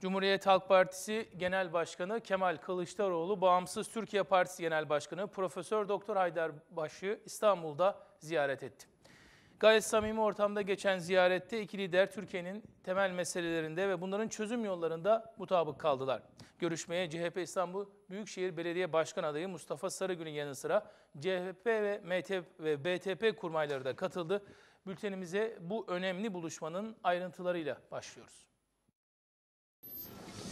Cumhuriyet Halk Partisi Genel Başkanı Kemal Kılıçdaroğlu, Bağımsız Türkiye Partisi Genel Başkanı Profesör Doktor Haydar Baş'ı İstanbul'da ziyaret etti. Gayet samimi ortamda geçen ziyarette iki lider Türkiye'nin temel meselelerinde ve bunların çözüm yollarında mutabık kaldılar. Görüşmeye CHP İstanbul Büyükşehir Belediye Başkan adayı Mustafa Sarıgül'ün yanı sıra CHP ve MTP ve BTP kurmayları da katıldı. Bültenimize bu önemli buluşmanın ayrıntılarıyla başlıyoruz.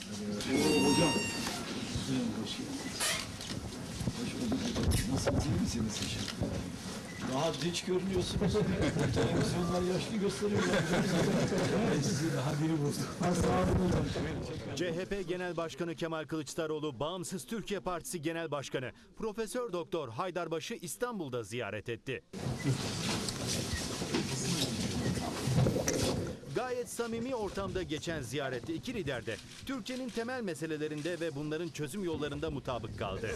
Hocam. Hoş geldiniz. Hoş bulduk. Nasılsınız? iyi misiniz hocam? Daha dinç görünüyorsunuz. Televizyonlar yaşlı gösteriyor. Ben sizi daha diri buldum. CHP Genel Başkanı Kemal Kılıçdaroğlu, Bağımsız Türkiye Partisi Genel Başkanı Profesör Doktor Haydarbaş'ı İstanbul'da ziyaret etti. Gayet samimi ortamda geçen ziyarette iki lider de Türkiye'nin temel meselelerinde ve bunların çözüm yollarında mutabık kaldı.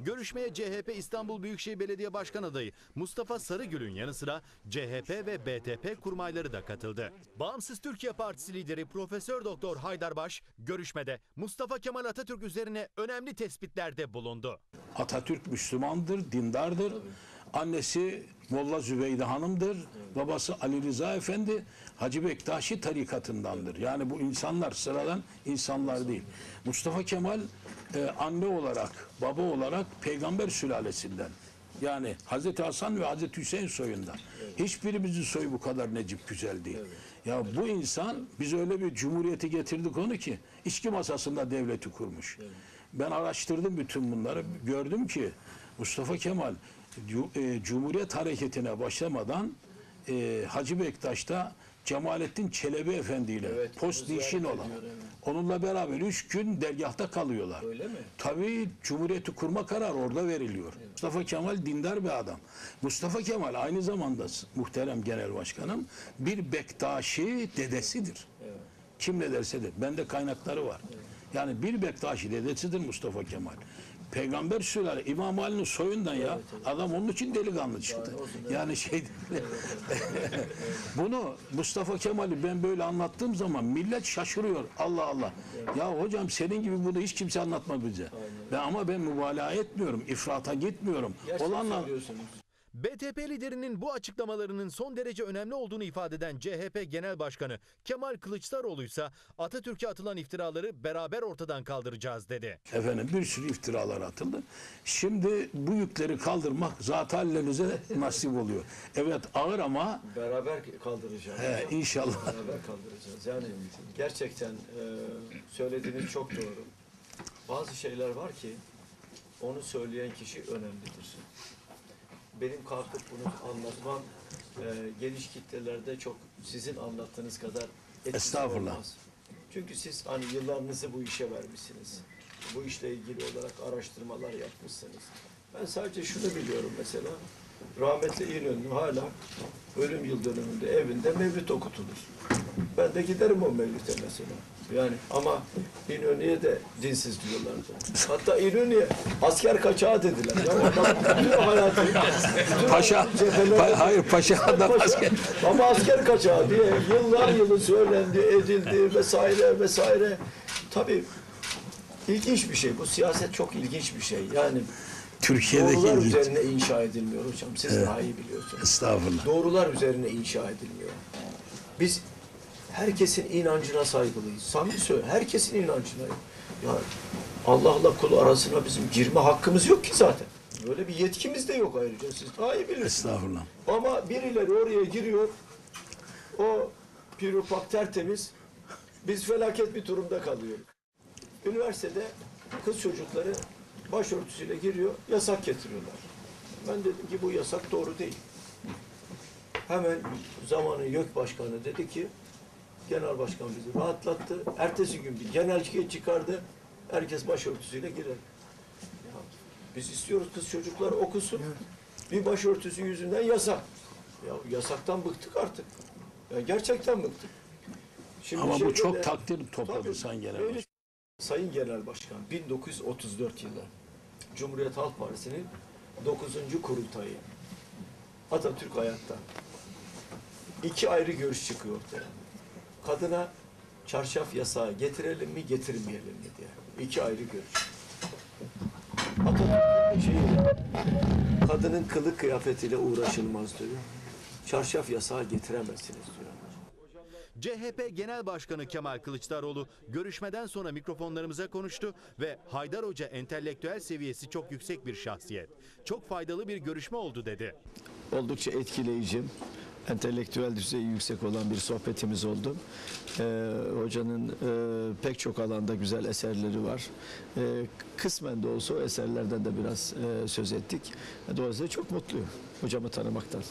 Görüşmeye CHP İstanbul Büyükşehir Belediye Başkan adayı Mustafa Sarıgül'ün yanı sıra CHP ve BTP kurmayları da katıldı. Bağımsız Türkiye Partisi lideri Profesör Doktor Haydarbaş görüşmede Mustafa Kemal Atatürk üzerine önemli tespitlerde bulundu. Atatürk Müslümandır, dindardır. Annesi Molla Zübeyde Hanım'dır. Babası Ali Rıza Efendi Hacı Bektaşi tarikatındandır. Yani bu insanlar sıradan insanlar değil. Mustafa Kemal e, anne olarak, baba olarak peygamber sülalesinden. Yani Hazreti Hasan ve Hazreti Hüseyin soyundan. Hiçbirimizin soyu bu kadar necip güzel değil. Ya bu insan biz öyle bir cumhuriyeti getirdik onu ki içki masasında devleti kurmuş. Ben araştırdım bütün bunları. Gördüm ki Mustafa Kemal Cumhuriyet Hareketi'ne başlamadan e, Hacı Bektaş'ta Cemalettin Çelebi Efendi ile post nişin olan. Onunla beraber üç gün dergahta kalıyorlar. Öyle mi? Tabii Cumhuriyeti kurma kararı orada veriliyor. Mustafa Kemal dindar bir adam. Mustafa Kemal aynı zamanda muhterem genel başkanım bir Bektaşi dedesidir. Kim ne derse de. Bende kaynakları var. Yani bir Bektaşi dedesidir Mustafa Kemal. Peygamber sülale İmam Ali'nin soyundan ya. Adam onun için delikanlı çıktı. Yani şey bunu Mustafa Kemal'i ben böyle anlattığım zaman millet şaşırıyor. Allah Allah. Ya hocam senin gibi bunu hiç kimse anlatma bize. Ben, ama ben mübalağa etmiyorum. ifrata gitmiyorum. Olanla. BTP liderinin bu açıklamalarının son derece önemli olduğunu ifade eden CHP Genel Başkanı Kemal Kılıçdaroğlu ise Atatürk'e atılan iftiraları beraber ortadan kaldıracağız dedi. Efendim bir sürü iftiralar atıldı. Şimdi bu yükleri kaldırmak zat hallerinize nasip oluyor. Evet ağır ama Beraber kaldıracağız. he, inşallah. Beraber kaldıracağız. Yani gerçekten e, söylediğiniz çok doğru. Bazı şeyler var ki onu söyleyen kişi önemlidir. Benim kalkıp bunu anlatmam e, geniş kitlelerde çok sizin anlattığınız kadar etkili Estağfurullah. olmaz. Çünkü siz hani yıllarınızı bu işe vermişsiniz. Bu işle ilgili olarak araştırmalar yapmışsınız. Ben sadece şunu biliyorum mesela. Rahmetli İnönü hala ölüm yıl dönümünde evinde mevlüt okutulur. Ben de giderim o mevlüte mesela. Yani ama İnönü'ye de dinsiz diyorlardı. Hatta İnönü'ye asker kaçağı dediler. Ya adam bütün hayatı, bütün Paşa, pa- hayır paşa Paşa- asker. Ama asker kaçağı diye yıllar yılı söylendi, edildi vesaire vesaire. Tabii ilginç bir şey. Bu siyaset çok ilginç bir şey. Yani Türkiye'deki doğrular ilginç. üzerine inşa edilmiyor hocam. Siz daha iyi biliyorsunuz. Estağfurullah. Doğrular üzerine inşa edilmiyor. Biz herkesin inancına saygılıyız. Samimi söyle, herkesin inancına. Ya Allah'la kul arasına bizim girme hakkımız yok ki zaten. Böyle bir yetkimiz de yok ayrıca. Siz daha iyi bilirsiniz. Estağfurullah. Ama birileri oraya giriyor. O pirupak tertemiz. Biz felaket bir durumda kalıyoruz. Üniversitede kız çocukları başörtüsüyle giriyor, yasak getiriyorlar. Ben dedim ki bu yasak doğru değil. Hemen zamanı YÖK Başkanı dedi ki, Genel Başkan bizi rahatlattı. Ertesi gün bir genelge çıkardı. Herkes başörtüsüyle girer. Ya, biz istiyoruz kız çocuklar okusun. Bir başörtüsü yüzünden yasak. Ya yasaktan bıktık artık. Ya gerçekten bıktık. Şimdi Ama bu şeyde çok de- takdir topladı Tabii, Sayın Genel böyle- Başkan. Sayın Genel Başkan 1934 yılı Cumhuriyet Halk Partisi'nin 9. kurultayı. Atatürk hayatta. İki ayrı görüş çıkıyor ortaya. Kadına çarşaf yasağı getirelim mi getirmeyelim mi diye. İki ayrı görüş. Atatürk'ün şeyiyle, kadının kılık kıyafetiyle uğraşılmaz diyor. Çarşaf yasağı getiremezsiniz diyor. CHP Genel Başkanı Kemal Kılıçdaroğlu görüşmeden sonra mikrofonlarımıza konuştu ve Haydar Hoca entelektüel seviyesi çok yüksek bir şahsiyet. Çok faydalı bir görüşme oldu dedi. oldukça etkileyici, entelektüel düzeyi yüksek olan bir sohbetimiz oldu. Ee, hocanın e, pek çok alanda güzel eserleri var. Ee, kısmen de olsa o eserlerden de biraz e, söz ettik. Dolayısıyla çok mutluyum hocamı tanımaktan.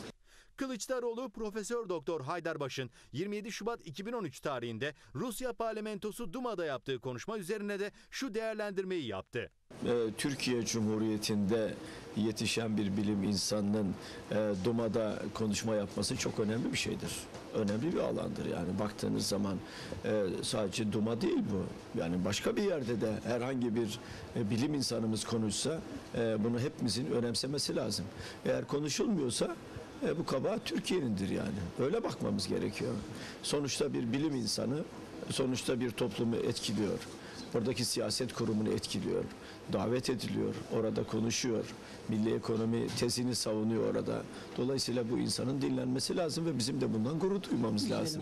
Kılıçdaroğlu Profesör Doktor Haydarbaş'ın 27 Şubat 2013 tarihinde Rusya Parlamentosu Duma'da yaptığı konuşma üzerine de şu değerlendirmeyi yaptı. Ee, Türkiye Cumhuriyeti'nde yetişen bir bilim insanının e, Duma'da konuşma yapması çok önemli bir şeydir. Önemli bir alandır yani baktığınız zaman e, sadece Duma değil bu. Yani başka bir yerde de herhangi bir e, bilim insanımız konuşsa bunu hepimizin önemsemesi lazım. Eğer konuşulmuyorsa e, bu kabahat Türkiye'nindir yani. Öyle bakmamız gerekiyor. Sonuçta bir bilim insanı sonuçta bir toplumu etkiliyor. Oradaki siyaset kurumunu etkiliyor. Davet ediliyor. Orada konuşuyor. Milli ekonomi tezini savunuyor orada. Dolayısıyla bu insanın dinlenmesi lazım ve bizim de bundan gurur duymamız lazım.